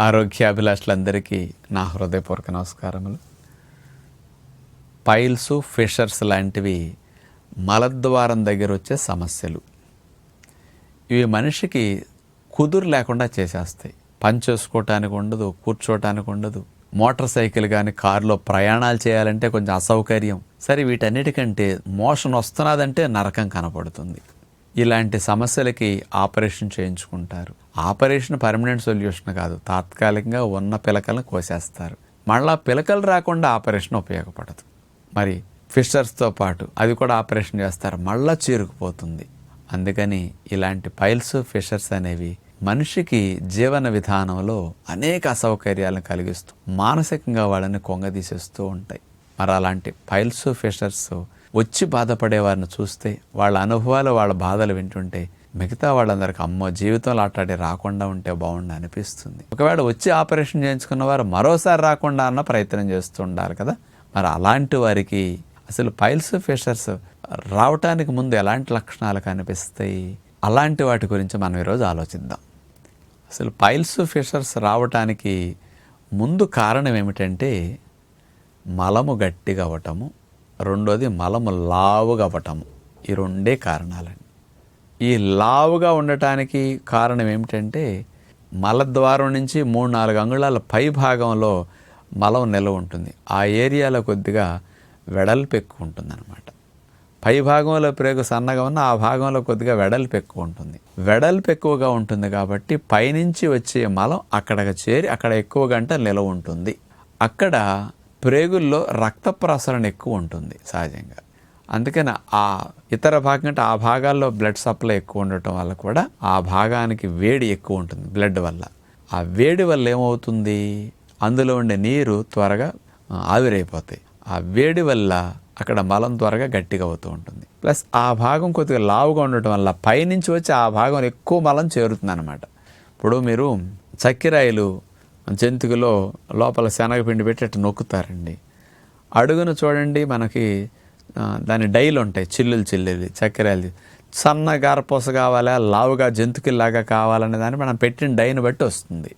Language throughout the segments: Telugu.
ఆరోగ్యాభిలాషులందరికీ నా హృదయపూర్వక నమస్కారములు. పైల్స్ ఫిషర్స్ లాంటివి మలద్వారం దగ్గర వచ్చే సమస్యలు. ఇవి మనిషికి కుదురు లేకుండా చేసేస్తాయి. పనిచేసుకోవటానికి ఉండదు కూర్చోటానికి ఉండదు. మోటార్ సైకిల్ కానీ కారులో ప్రయాణాలు చేయాలంటే కొంచెం అసౌకర్యం. సరే వీటన్నిటికంటే మోషన్ వస్తున్నదంటే నరకం కనపడుతుంది. ఇలాంటి సమస్యలకి ఆపరేషన్ చేయించుకుంటారు. ఆపరేషన్ పర్మనెంట్ సొల్యూషన్ కాదు తాత్కాలికంగా ఉన్న పిలకలను కోసేస్తారు. మళ్ళా పిలకలు రాకుండా ఆపరేషన్ ఉపయోగపడదు. మరి ఫిషర్స్తో పాటు అది కూడా ఆపరేషన్ చేస్తారు మళ్ళా చీరుకుపోతుంది. అందుకని ఇలాంటి పైల్స్ ఫిషర్స్ అనేవి మనిషికి జీవన విధానంలో అనేక అసౌకర్యాలను కలిగిస్తూ మానసికంగా వాళ్ళని కొంగదీసేస్తూ ఉంటాయి. మరి అలాంటి పైల్స్ ఫిషర్స్ వచ్చి బాధపడే వారిని చూస్తే వాళ్ళ అనుభవాలు వాళ్ళ బాధలు వింటుంటే మిగతా వాళ్ళందరికీ అమ్మో జీవితంలో ఆటాడి రాకుండా ఉంటే బాగుండు అనిపిస్తుంది. ఒకవేళ వచ్చి ఆపరేషన్ చేయించుకున్న వారు మరోసారి రాకుండా అన్న ప్రయత్నం చేస్తుండాలి కదా. మరి అలాంటి వారికి అసలు పైల్స్ ఫిషర్స్ రావటానికి ముందు ఎలాంటి లక్షణాలు కనిపిస్తాయి? అలాంటి వాటి గురించి మనం ఈరోజు ఆలోచిద్దాం. అసలు పైల్స్ ఫిషర్స్ రావటానికి ముందు కారణం ఏమిటంటే మలము గట్టిగా అవ్వటము రెండోది మలము లావుగా అవ్వటము. ఈ రెండే కారణాలండి. ఈ లావుగా ఉండటానికి కారణం ఏమిటంటే మలద్వారం నుంచి మూడు నాలుగు అంగుళాల పై భాగంలో మలం నిల్వ ఉంటుంది. ఆ ఏరియాలో కొద్దిగా వెడల్పు ఎక్కువ ఉంటుందన్నమాట. పై భాగంలో ప్రేగు సన్నగా ఉన్న ఆ భాగంలో కొద్దిగా వెడల్పు ఎక్కువ ఉంటుంది. వెడల్పు ఎక్కువగా ఉంటుంది కాబట్టి పైనుంచి వచ్చే మలం అక్కడికి చేరి అక్కడ ఎక్కువ గంట నిలవ ఉంటుంది. అక్కడ ప్రేగుల్లో రక్త ప్రసరణ ఎక్కువ ఉంటుంది సహజంగా. అందుకని ఆ ఇతర భాగం కంటే ఆ భాగాల్లో బ్లడ్ సప్లై ఎక్కువ ఉండటం వల్ల కూడా ఆ భాగానికి వేడి ఎక్కువ ఉంటుంది బ్లడ్ వల్ల. ఆ వేడి వల్ల ఏమవుతుంది? అందులో ఉండే నీరు త్వరగా ఆవిరైపోతాయి. ఆ వేడి వల్ల అక్కడ మలం త్వరగా గట్టిగా అవుతూ ఉంటుంది. ప్లస్ ఆ భాగం కొద్దిగా లావుగా ఉండటం వల్ల పైనుంచి వచ్చి ఆ భాగం ఎక్కువ మలం చేరుతుంది అనమాట ఇప్పుడు మీరు చక్కెరాయిలు జంతికలో లోపల శనగపిండి పెట్టి అట్టు నొక్కుతారండి. అడుగును చూడండి మనకి దాని డైలు ఉంటాయి చిల్లులు చిల్లులు చక్కెరలు. సన్న గారపూస కావాలా లావుగా జంతుకిల్లాగా కావాలనే దాన్ని మనం పెట్టిన డైని బట్టి వస్తుంది.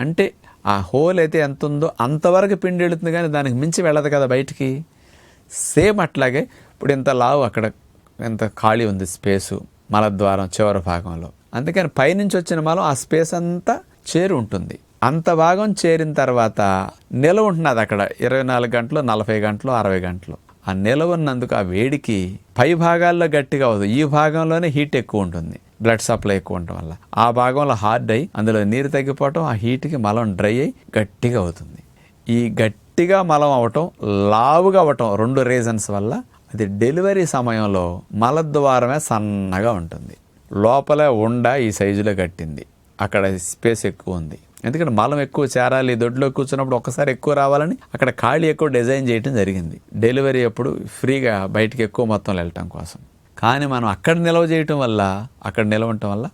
అంటే ఆ హోల్ అయితే ఎంత ఉందో అంతవరకు పిండి వెళుతుంది కానీ దానికి మించి వెళ్ళదు కదా బయటికి. సేమ్ అట్లాగే ఇప్పుడు ఇంత లావు అక్కడ ఎంత ఖాళీ ఉంది స్పేసు మలద్వారం చివరి భాగంలో. అందుకని పైనుంచి వచ్చిన మలం ఆ స్పేస్ అంతా చేరి ఉంటుంది. అంత భాగం చేరిన తర్వాత నిలవ ఉంటున్నది అక్కడ. ఇరవై నాలుగు గంటలు నలభై గంటలు అరవై గంటలు. ఆ నిలవన్నందుకు ఆ వేడికి పై భాగాల్లో గట్టిగా అవ్వదు ఈ భాగంలోనే హీట్ ఎక్కువ ఉంటుంది. బ్లడ్ సప్లై ఎక్కువ ఉండటం వల్ల. ఆ భాగంలో హార్డ్ అయ్యి అందులో నీరు తగ్గిపోవటం ఆ హీట్కి మలం డ్రై అయ్యి గట్టిగా అవుతుంది. ఈ గట్టిగా మలం అవటం లావుగా అవటం రెండు రీజన్స్ వల్ల అది డెలివరీ సమయంలో మలద్వారమే సన్నగా ఉంటుంది. లోపల ఉండ ఈ సైజులో కట్టింది. అక్కడ స్పేస్ ఎక్కువ ఉంది. ఎందుకంటే మలం ఎక్కువ చేరాలి దొడ్లో కూర్చున్నప్పుడు ఒక్కసారి ఎక్కువ రావాలని అక్కడ ఖాళీ ఎక్కువ డిజైన్ చేయడం జరిగింది. డెలివరీ అప్పుడు ఫ్రీగా బయటికి ఎక్కువ మొత్తం వెళ్ళటం కోసం. కానీ మనం అక్కడ నిల్వ చేయటం వల్ల అక్కడ నిల్వ ఉండటం వల్ల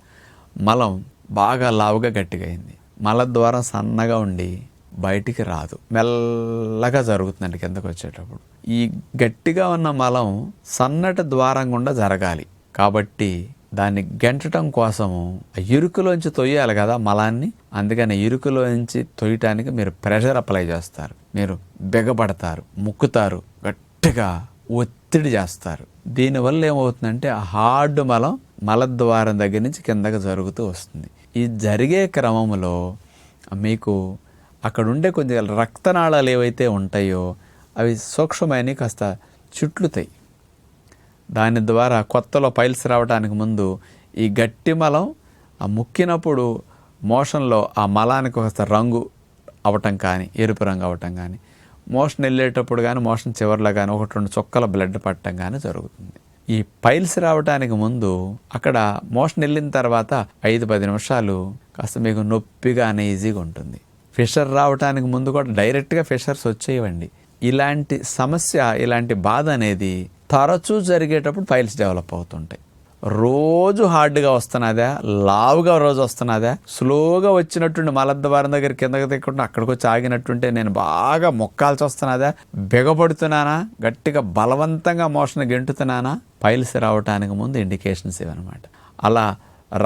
మలం బాగా లావుగా గట్టిగా అయింది. మలద్వారం సన్నగా ఉండి బయటికి రాదు. మెల్లగా జరుగుతుందండి కిందకు వచ్చేటప్పుడు. ఈ గట్టిగా ఉన్న మలం సన్నటి ద్వారం గుండా జరగాలి. కాబట్టి దాన్ని గెంటటం కోసము ఆ ఇరుకులోంచి తొయ్యాలి కదా మలాన్ని. అందుకని ఇరుకులోంచి తొయ్యటానికి మీరు ప్రెషర్ అప్లై చేస్తారు. మీరు బిగబడతారు ముక్కుతారు గట్టిగా ఒత్తిడి చేస్తారు. దీనివల్ల ఏమవుతుందంటే ఆ హార్డ్ మలం మలద్వారం దగ్గర నుంచి కిందకి జరుగుతూ వస్తుంది. ఈ జరిగే క్రమంలో మీకు అక్కడ ఉండే కొద్దిగా రక్తనాళాలు ఏవైతే ఉంటాయో అవి సూక్ష్మమైన కాస్త చుట్లుతాయి. దాని ద్వారా కొత్తలో పైల్స్ రావడానికి ముందు ఈ గట్టి మలం ఆ ముక్కినప్పుడు మోషన్లో ఆ మలానికి ఒక రంగు అవటం కానీ ఎరుపు రంగు అవటం కానీ మోషన్ వెళ్ళేటప్పుడు కానీ మోషన్ చివరిలో కానీ ఒకటి రెండు చుక్కల బ్లడ్ పట్టడం కానీ జరుగుతుంది. ఈ పైల్స్ రావడానికి ముందు అక్కడ మోషన్ వెళ్ళిన తర్వాత ఐదు పది నిమిషాలు కాస్త మీకు నొప్పిగా ఈజీగా ఉంటుంది. ఫిషర్ రావడానికి ముందు కూడా డైరెక్ట్గా ఫిషర్స్ వచ్చేయండి ఇలాంటి సమస్య ఇలాంటి బాధ అనేది తరచూ జరిగేటప్పుడు ఫైల్స్ డెవలప్ అవుతుంటాయి. రోజు హార్డ్గా వస్తున్నదా లావుగా రోజు వస్తున్నదా స్లోగా వచ్చినట్టుండి మలద్వారం దగ్గర కిందకి తిక్కకుండా అక్కడికి వచ్చి ఆగినట్టుంటే నేను బాగా మొక్కాల్సి వస్తున్నదా బిగపడుతున్నానా గట్టిగా బలవంతంగా మోషన్ గెంటుతున్నానా పైల్స్ రావటానికి ముందు ఇండికేషన్స్ ఇవన్నమాట అలా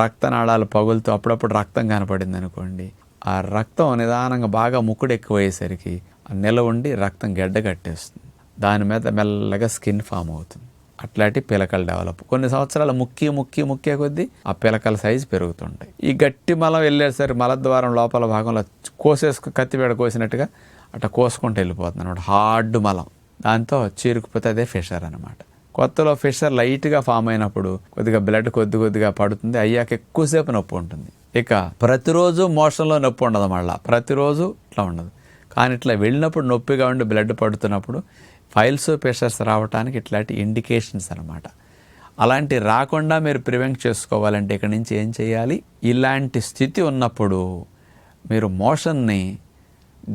రక్తనాళాలు పగులుతూ అప్పుడప్పుడు రక్తం కనపడింది అనుకోండి ఆ రక్తం నిదానంగా బాగా ముక్కుడు ఎక్కువయ్యేసరికి ఆ నిల ఉండి రక్తం గడ్డ కట్టేస్తుంది. దాని మీద మెల్లగా స్కిన్ ఫామ్ అవుతుంది. అట్లాంటి పిలకలు డెవలప్. కొన్ని సంవత్సరాలు ముక్కి ముక్కి ముక్కే కొద్దీ ఆ పిలకల సైజు పెరుగుతుంటాయి. ఈ గట్టి మలం వెళ్ళేసరికి మలద్వారం లోపల భాగంలో కోసేసుకు కత్తిపేడ కోసినట్టుగా అట్లా కోసుకుంటూ వెళ్ళిపోతుంది అనమాట హార్డ్ మలం. దాంతో చీరుకుపోతే అదే ఫిషర్ అనమాట కొత్తలో ఫిషర్ లైట్గా ఫామ్ అయినప్పుడు కొద్దిగా బ్లడ్ కొద్ది కొద్దిగా పడుతుంది అయ్యాక ఎక్కువసేపు నొప్పి ఉంటుంది. ఇక ప్రతిరోజు మోషన్లో నొప్పి ఉండదు మళ్ళీ. ప్రతిరోజు ఇట్లా ఉండదు. కానీ ఇట్లా వెళ్ళినప్పుడు నొప్పిగా ఉండి బ్లడ్ పడుతున్నప్పుడు ఫైల్స్ ప్రెషర్స్ రావడానికి ఇట్లాంటి ఇండికేషన్స్ అనమాట అలాంటి రాకుండా మీరు ప్రివెంట్ చేసుకోవాలంటే ఇక్కడి నుంచి ఏం చేయాలి? ఇలాంటి స్థితి ఉన్నప్పుడు మీరు మోషన్ని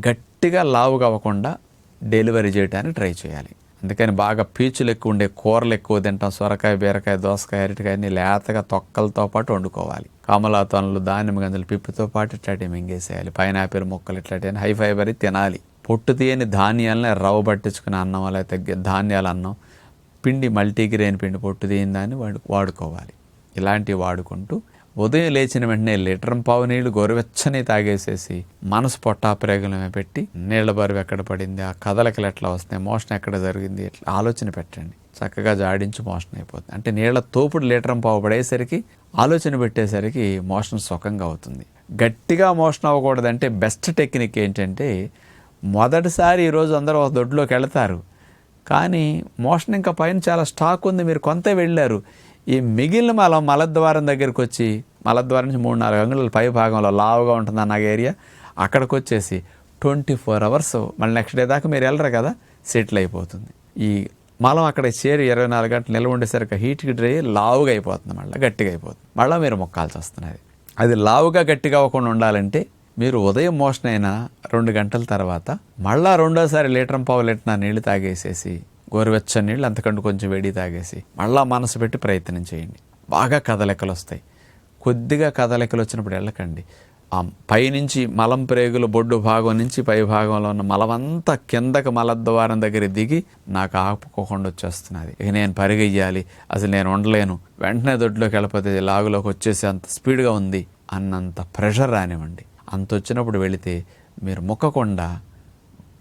గట్టిగా లావుగా అవ్వకుండా డెలివరీ చేయడానికి ట్రై చేయాలి. అందుకని బాగా పీచులు ఎక్కువ ఉండే కూరలు ఎక్కువ తింటాం సొరకాయ బీరకాయ దోసకాయ అరటికాయని లేతగా తొక్కలతో పాటు వండుకోవాలి. కమలాతనులు దానిమ్మ గంజలు పిప్పితో పాటు ఇట్లాంటివి మింగేసేయాలి. పైనాపిల్ ముక్కలు ఇట్లాంటివి హై ఫైబర్ తినాలి. పొట్టు తీయని ధాన్యాలని రవ్వ పట్టించుకుని అన్నం లేకపోతే ధాన్యాల అన్నం. పిండి మల్టీగ్రెయిన్ పిండి పొట్టు తీయని దాన్ని వాడు వాడుకోవాలి. ఇలాంటివి వాడుకుంటూ ఉదయం లేచిన వెంటనే లీటర్ పావు నీళ్ళు గోరువెచ్చని తాగేసేసి మనసు పొట్టా ప్రేగులమే పెట్టి నీళ్ళ బరువు ఎక్కడ పడింది ఆ కదలకలు ఎట్లా వస్తున్నాయి మోషన్ ఎక్కడ జరిగింది ఎట్లా ఆలోచన పెట్టండి. చక్కగా జాడించి మోషన్ అయిపోతుంది. అంటే నీళ్ళ తోపుడు లీటర్ పావు పడేసరికి ఆలోచన పెట్టేసరికి మోషన్ సుఖంగా అవుతుంది. గట్టిగా మోషన్ అవ్వకూడదంటే బెస్ట్ టెక్నిక్ ఏంటంటే మొదటిసారి ఈరోజు అందరూ ఒక దొడ్లోకి వెళతారు. కానీ మోషన్ ఇంకా పైన చాలా స్టాక్ ఉంది. మీరు కొంత వెళ్ళారు. ఈ మిగిలిన మలం మలద్వారం దగ్గరికి వచ్చి మలద్వారం నుంచి మూడు నాలుగు అంగుళాల పై భాగంలో లావుగా ఉంటుంది అన్న ఏరియా అక్కడికి వచ్చేసి ట్వంటీ ఫోర్ అవర్స్ మళ్ళీ నెక్స్ట్ డే దాకా మీరు వెళ్ళరు కదా సెటిల్ అయిపోతుంది. ఈ మలం అక్కడ చేరి ఇరవై నాలుగు గంటలు నిల్వ ఉండేసరికి హీట్కి డ్రై లావుగా అయిపోతుంది మళ్ళీ గట్టిగా అయిపోతుంది. మళ్ళీ మీరు మొక్కాల్సి వస్తున్నది. అది లావుగా గట్టిగా అవ్వకుండా ఉండాలంటే మీరు ఉదయం మోషన్ అయిన రెండు గంటల తర్వాత మళ్ళా రెండోసారి లీటర్ పావు లీటర్ నీళ్ళు తాగేసేసి గోరువెచ్చని నీళ్ళు అంతకంటే కొంచెం వేడి తాగేసి మళ్ళా మనసు పెట్టి ప్రయత్నం చేయండి. బాగా కదలికలు వస్తాయి. కొద్దిగా కదలికలు వచ్చినప్పుడు వెళ్ళకండి. ఆ పైనుంచి మలం ప్రేగులు బొడ్డు భాగం నుంచి పై భాగంలో ఉన్న మలమంతా కిందకి మలద్వారం దగ్గర దిగి నాకు ఆపుకోకుండా వచ్చేస్తున్నది. ఇక నేను పరిగెయ్యాలి. అసలు నేను ఉండలేను. వెంటనే దొడ్లోకి వెళ్ళిపోతే లాగులోకి వచ్చేసి అంత స్పీడ్గా ఉంది అన్నంత ప్రెషర్ రానివ్వండి. అంత వచ్చినప్పుడు వెళితే మీరు మొక్కకుండా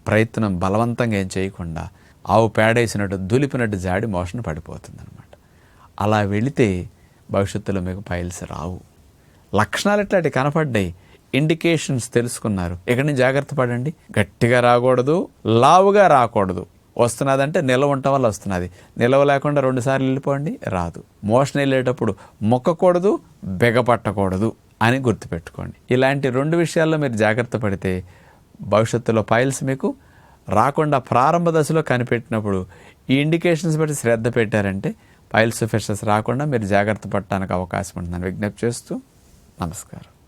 ప్రయత్నం బలవంతంగా ఏం చేయకుండా ఆవు పేడేసినట్టు దులిపినట్టు జాడి మోషన్ పడిపోతుంది అనమాట అలా వెళితే భవిష్యత్తులో మీకు పైల్స్ రావు. లక్షణాలు ఇట్లాంటి కనపడ్డాయి. ఇండికేషన్స్ తెలుసుకున్నారు. ఇక్కడి నుంచి జాగ్రత్త పడండి. గట్టిగా రాకూడదు లావుగా రాకూడదు. వస్తున్నదంటే నిల్వ ఉండటం వల్ల వస్తున్నది. నిలవ లేకుండా రెండుసార్లు వెళ్ళిపోండి రాదు. మోషన్ వెళ్ళేటప్పుడు మొక్కకూడదు బెగపట్టకూడదు అని గుర్తుపెట్టుకోండి. ఇలాంటి రెండు విషయాల్లో మీరు జాగ్రత్త పడితే భవిష్యత్తులో ఫైల్స్ మీకు రాకుండా ప్రారంభ దశలో కనిపెట్టినప్పుడు ఈ ఇండికేషన్స్ బట్టి శ్రద్ధ పెట్టారంటే ఫైల్స్ ఫిషెస్ రాకుండా మీరు జాగ్రత్త పడటానికి అవకాశం ఉంటుందని విజ్ఞప్తి చేస్తూ నమస్కారం.